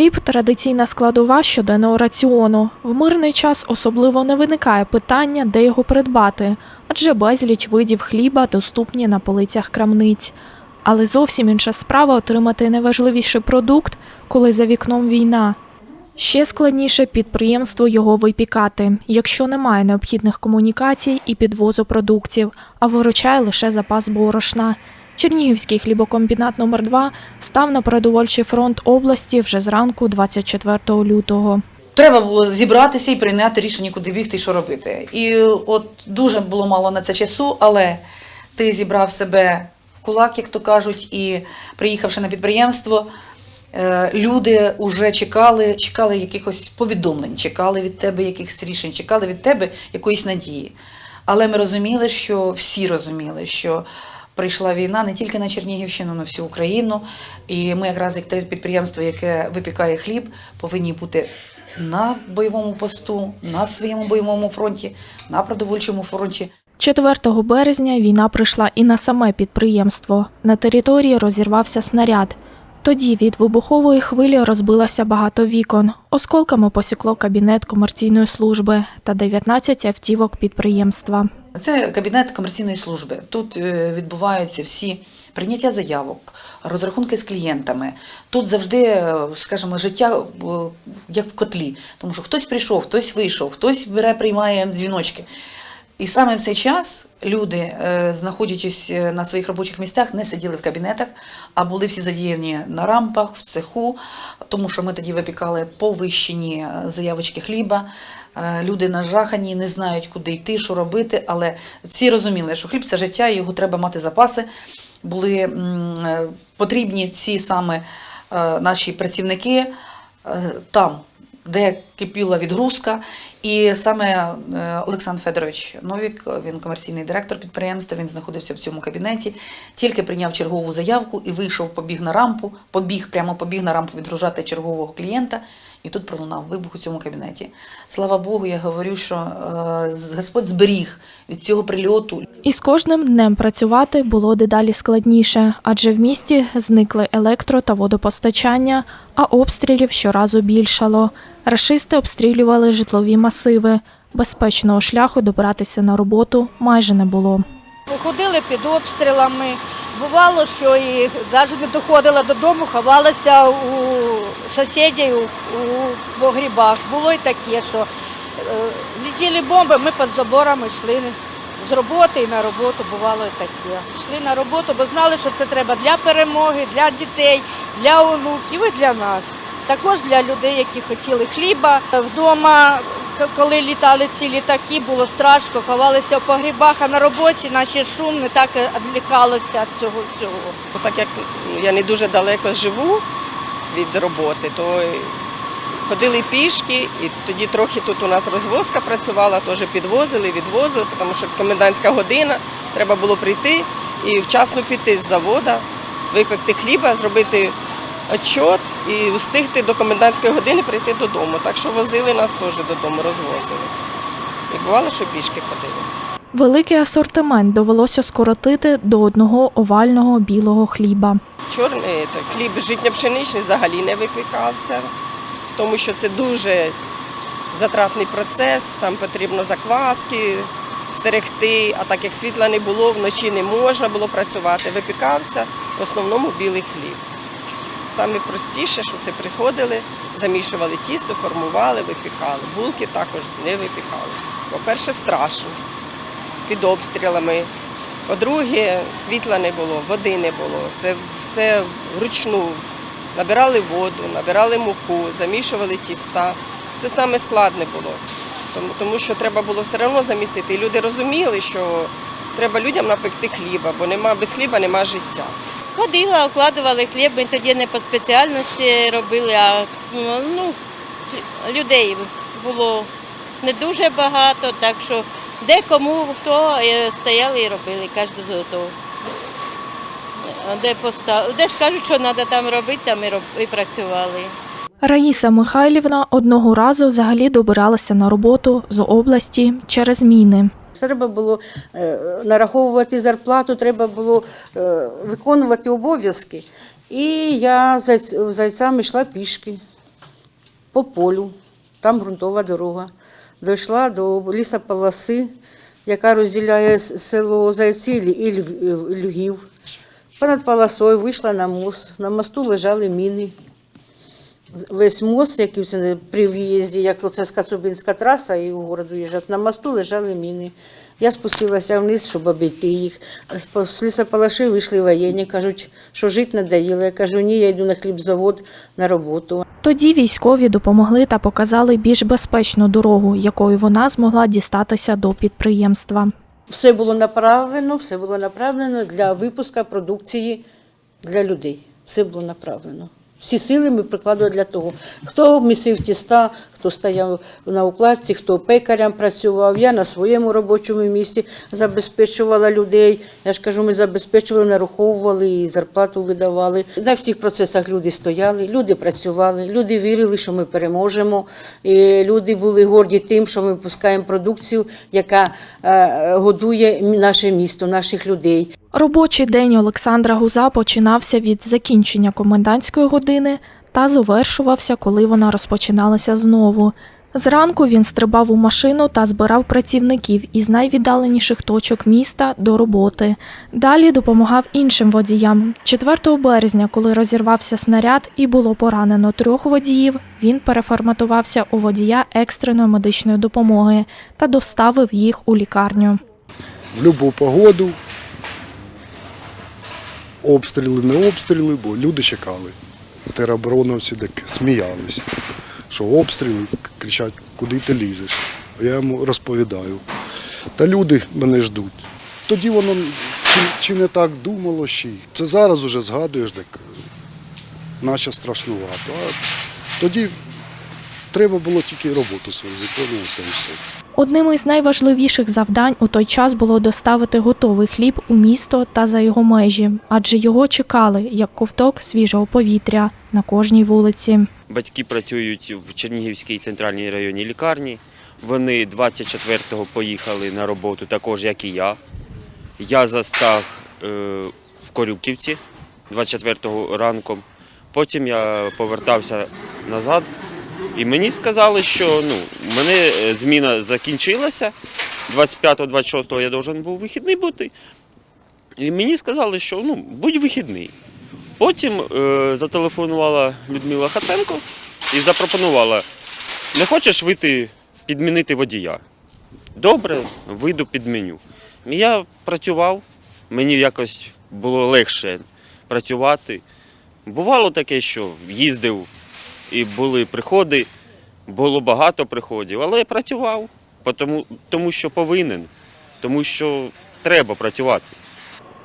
Хліб традиційна складова щоденного раціону. В мирний час особливо не виникає питання, де його придбати, адже безліч видів хліба доступні на полицях крамниць. Але зовсім інша справа отримати найважливіший продукт, коли за вікном війна. Ще складніше підприємству його випікати, якщо немає необхідних комунікацій і підвозу продуктів, а виручає лише запас борошна. Чернігівський хлібокомбінат номер 2 став на продовольчий фронт області вже зранку 24 лютого. Треба було зібратися і прийняти рішення, куди бігти і що робити. І от дуже було мало на це часу, але ти зібрав себе в кулак, як то кажуть, і приїхавши на підприємство, е, люди вже чекали, чекали якихось повідомлень, чекали від тебе якихось рішень, чекали від тебе якоїсь надії. Але ми розуміли, що всі розуміли, що прийшла війна не тільки на Чернігівщину, на всю Україну. І ми, якраз як те підприємство, яке випікає хліб, повинні бути на бойовому посту, на своєму бойовому фронті, на продовольчому фронті. 4 березня війна прийшла і на саме підприємство. На території розірвався снаряд. Тоді від вибухової хвилі розбилося багато вікон. Осколками посікло кабінет комерційної служби та 19 автівок підприємства. Це кабінет комерційної служби. Тут е, відбуваються всі прийняття заявок, розрахунки з клієнтами. Тут завжди, е, скажімо, життя е, як в котлі, тому що хтось прийшов, хтось вийшов, хтось бере, приймає дзвіночки. І саме в цей час люди, е, знаходячись е, на своїх робочих місцях, не сиділи в кабінетах, а були всі задіяні на рампах, в цеху, тому що ми тоді випікали повищені е, заявочки хліба. Люди нажахані, не знають, куди йти, що робити, але всі розуміли, що хліб це життя, його треба мати запаси. Були потрібні ці саме наші працівники там, де кипіла відгрузка. І саме е, Олександр Федорович Новік, він комерційний директор підприємства, він знаходився в цьому кабінеті, тільки прийняв чергову заявку і вийшов, побіг на рампу, побіг, прямо побіг на рампу відгружати чергового клієнта. І тут пролунав вибух у цьому кабінеті. Слава Богу, я говорю, що е, Господь зберіг від цього прильоту І з кожним днем працювати було дедалі складніше, адже в місті зникли електро та водопостачання, а обстрілів щоразу більшало. Рашисти обстрілювали житлові масиви. Безпечного шляху добратися на роботу майже не було. Ходили під обстрілами. Бувало, що і навіть не доходила додому, ховалася у сусідів у погрібах. Було і таке, що е, летіли бомби, ми під заборами йшли з роботи і на роботу бувало і таке. Йшли на роботу, бо знали, що це треба для перемоги, для дітей, для онуків і для нас. Також для людей, які хотіли хліба. Вдома, коли літали ці літаки, було страшно, ховалися в погрібах, а на роботі наче шум не так відлікалося від цього всього. Ну, Так як я не дуже далеко живу від роботи, то ходили пішки, і тоді трохи тут у нас розвозка працювала, теж підвозили, відвозили, тому що комендантська година, треба було прийти і вчасно піти з заводу, випекти хліба, зробити отчот і встигти до комендантської години прийти додому. Так що возили нас теж додому, розвозили. І бувало, що пішки ходили. Великий асортимент довелося скоротити до одного овального білого хліба. Чорний то, хліб житньо-пшеничний взагалі не випікався, тому що це дуже затратний процес, там потрібно закваски стерегти, а так як світла не було, вночі не можна було працювати. Випікався в основному білий хліб. Саме простіше, що це приходили, замішували тісто, формували, випікали. Булки також не випікалися. По-перше, страшно під обстрілами. По-друге, світла не було, води не було. Це все вручну. Набирали воду, набирали муку, замішували тіста. Це саме складне було. Тому, тому що треба було все одно замісити. І люди розуміли, що треба людям напекти хліба, бо нема, без хліба нема життя. Ходила, укладували хліб, ми тоді не по спеціальності робили, а ну, людей було не дуже багато, так що де кому хто е, стояли і робили, кожен за то. Де, постав... де скажуть, що треба там робити, там і, роб... і працювали. Раїса Михайлівна одного разу взагалі добиралася на роботу з області через міни. Треба було е, нараховувати зарплату, треба було е, виконувати обов'язки. І я за зайцями йшла пішки. по полю, там ґрунтова дорога. Дійшла до лісополоси, яка розділяє село Зайцілі і Льв- і Львів. Понад полосою вийшла на мост. На мосту лежали міни. Весь мост, який це при в'їзді, як це з Кацубинська траса і у городу їжджать, на мосту лежали міни. Я спустилася вниз, щоб обійти їх. З- лісополоші вийшли воєнні, кажуть, що жити надоїло. Я кажу, ні, я йду на хлібзавод на роботу. Тоді військові допомогли та показали більш безпечну дорогу, якою вона змогла дістатися до підприємства. Все було направлено, все було направлено для випуску продукції для людей. Все було направлено. Всі сили ми прикладали для того. Хто місив тіста, хто стояв на укладці, хто пекарем працював. Я на своєму робочому місці забезпечувала людей. Я ж кажу, ми забезпечували, нараховували і зарплату видавали. На всіх процесах люди стояли, люди працювали, люди вірили, що ми переможемо. І люди були горді тим, що ми пускаємо продукцію, яка е, годує наше місто, наших людей. Робочий день Олександра Гуза починався від закінчення комендантської години та завершувався, коли вона розпочиналася знову. Зранку він стрибав у машину та збирав працівників із найвіддаленіших точок міста до роботи. Далі допомагав іншим водіям. 4 березня, коли розірвався снаряд і було поранено трьох водіїв, він переформатувався у водія екстреної медичної допомоги та доставив їх у лікарню. в будь-яку погоду. Обстріли, не обстріли, бо люди чекали. Теробороновці так сміялися, що обстріли кричать, куди ти лізеш. Я йому розповідаю. Та люди мене ждуть. Тоді воно чи, чи не так думало ще. Це зараз уже згадуєш, так наче страшнувато. А тоді треба було тільки роботу свою виконувати і все. Одним із найважливіших завдань у той час було доставити готовий хліб у місто та за його межі, адже його чекали як ковток свіжого повітря на кожній вулиці. Батьки працюють в Чернігівській центральній районній лікарні. Вони 24-го поїхали на роботу, також як і я. Я застав е, в Корюківці 24-го ранком. Потім я повертався назад, і мені сказали, що ну, мене е, зміна закінчилася. 25-26 я должен був вихідний бути. І мені сказали, що ну, будь вихідний. Потім е, зателефонувала Людмила Хаценко і запропонувала: не хочеш вийти підмінити водія? Добре, вийду підміню. Я працював, мені якось було легше працювати. Бувало таке, що їздив і були приходи, було багато приходів, але я працював, тому, тому що повинен, тому що треба працювати.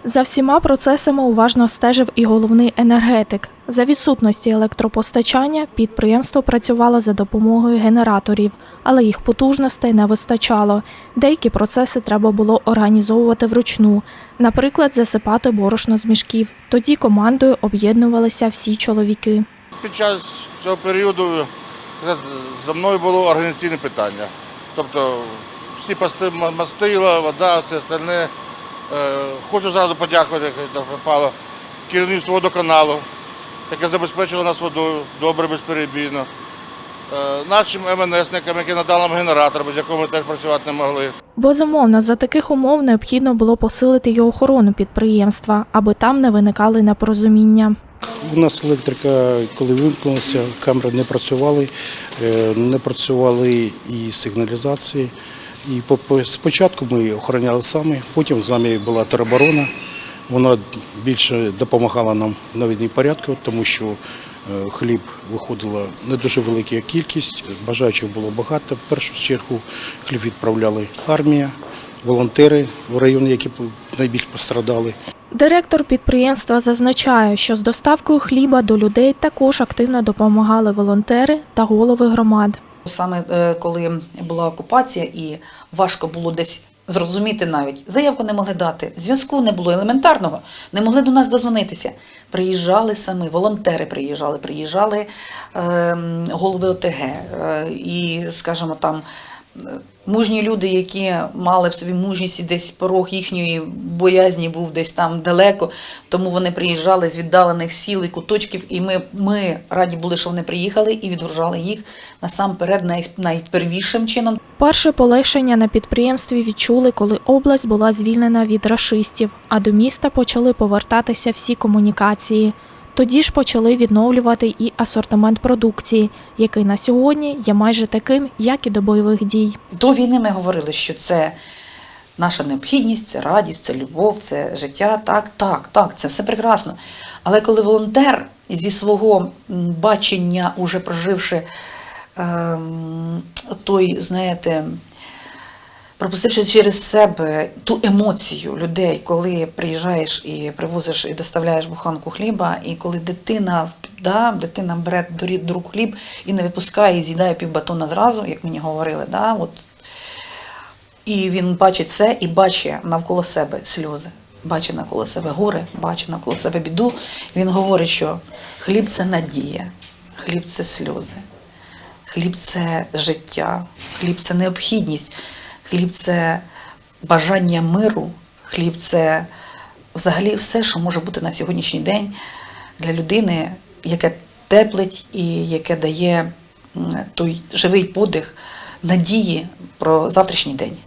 За всіма процесами уважно стежив і головний енергетик. За відсутності електропостачання підприємство працювало за допомогою генераторів, але їх потужностей не вистачало. Деякі процеси треба було організовувати вручну, наприклад, засипати борошно з мішків. Тоді командою об'єднувалися всі чоловіки. Під час цього періоду е, за мною було організаційне питання. Тобто всі пости, мастила, вода, все остальне. Е, Хочу зразу подякувати, як попало, керівництву водоканалу, яке забезпечило нас водою добре, безперебійно. Е, Нашим МНСникам, які надали нам генератор, без якого ми теж працювати не могли. Безумовно, за таких умов необхідно було посилити й охорону підприємства, аби там не виникали непорозуміння. У нас електрика, коли вимкнулася, камери не працювали, е, не працювали і сигналізації. І по- по- спочатку ми охороняли самі, потім з нами була тероборона. Вона більше допомагала нам в наведенні порядку, тому що е, хліб виходила не дуже велика кількість, бажаючих було багато. В першу чергу хліб відправляли армія, волонтери в райони, які найбільш пострадали. Директор підприємства зазначає, що з доставкою хліба до людей також активно допомагали волонтери та голови громад. Саме е, коли була окупація і важко було десь зрозуміти навіть, заявку не могли дати, зв'язку не було елементарного, не могли до нас дозвонитися. Приїжджали самі, волонтери приїжджали, приїжджали е, голови ОТГ е, і, скажімо, там Мужні люди, які мали в собі мужність і десь порог їхньої боязні був десь там далеко, тому вони приїжджали з віддалених сіл і куточків, і ми, ми раді були, що вони приїхали і відгружали їх насамперед най, найпервішим чином. Перше полегшення на підприємстві відчули, коли область була звільнена від рашистів, а до міста почали повертатися всі комунікації. Тоді ж почали відновлювати і асортимент продукції, який на сьогодні є майже таким, як і до бойових дій. До війни ми говорили, що це наша необхідність, це радість, це любов, це життя. Так, так, так, це все прекрасно. Але коли волонтер зі свого бачення, уже проживши ем, той, знаєте, пропустивши через себе ту емоцію людей, коли приїжджаєш і привозиш і доставляєш буханку хліба, і коли дитина, да, дитина бере до рук хліб і не випускає, і з'їдає півбатона зразу, як мені говорили, да, от, і він бачить це і бачить навколо себе сльози, бачить навколо себе горе, бачить навколо себе біду. Він говорить, що хліб це надія, хліб це сльози. Хліб це життя, хліб це необхідність, хліб це бажання миру, хліб це взагалі все, що може бути на сьогоднішній день для людини, яке теплить і яке дає той живий подих надії про завтрашній день.